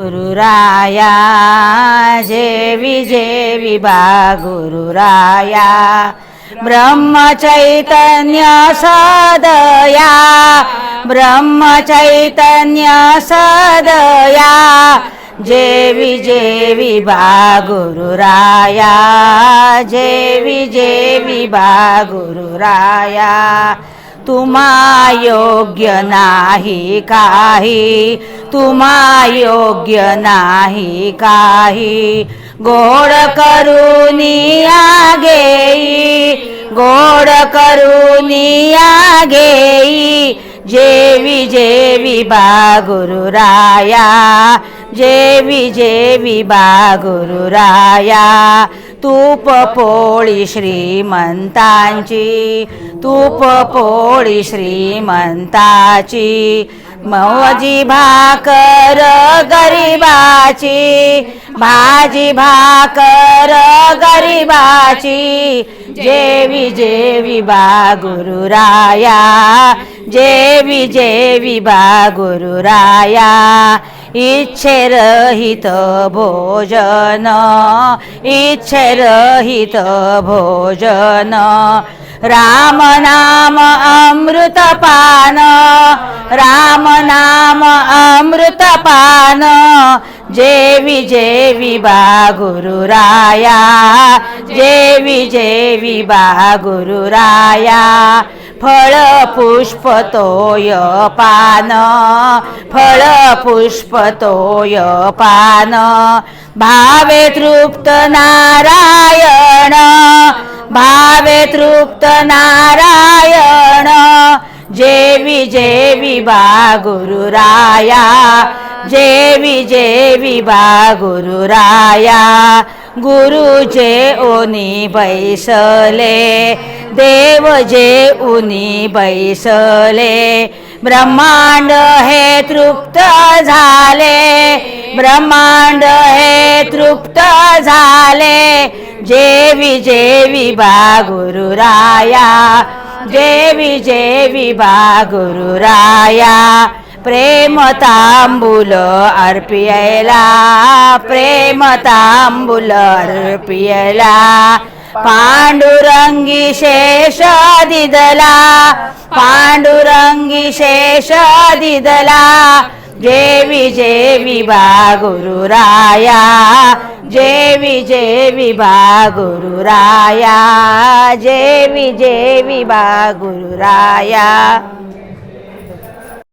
गुरुराया जेवी जेवी बा गुरुराया। ब्रह्मचैतन्य सदया ब्रह्मचैतन्य सदया। जेवी जेवी बा गुरुराया जेवी जेवी बा गुरुराया तुम्हा योग्य नाही काही. तुम्हा योग्य नाही काही. गोड करून घेई गोड करून या घेई जेवी जेवी बा गुरुराया जेवी जेवी बा गुरुराया तूप पोळी श्रीमंतांची तूप पोळी श्रीमंताची मौजी भाकर गरिबाची भाजी भाकर गरिबाची जेवी जेवी बा गुरुराया जेवी जेवी बा गुरुराया इच्छेरहित भोजन इच्छेरहित भोजन राम नाम अमृत पान राम नाम अमृत पान जेवी जेवी बा गुरुराया जेवी जेवी बा गुरुराया फळ पुष्प तोय पान. फळ पुष्प तोय पान. भावे तृप्त नारायण. भावे तृप्त नारायण. जेवी जेवी बा गुरुराया जेवी जेवी बा गुरुराया गुरुचे ओनी बैसले. देव जे उनी बैसले ब्रह्मांड हे तृप्त झाले. ब्रह्मांड हे तृप्त झाले. जेवी जेवी बा गुरुराया जेवी जेवी बा गुरुराया प्रेम तांबुल अर्पियला प्रेम तांबुल अर्पियला. पाण्डुरङ्गी शे शादिला पाण्डुरङ्गी शे शादिदला जेवि वा गुरुराया जेवि भा गुरुराया जेविेवि वा गुरुराया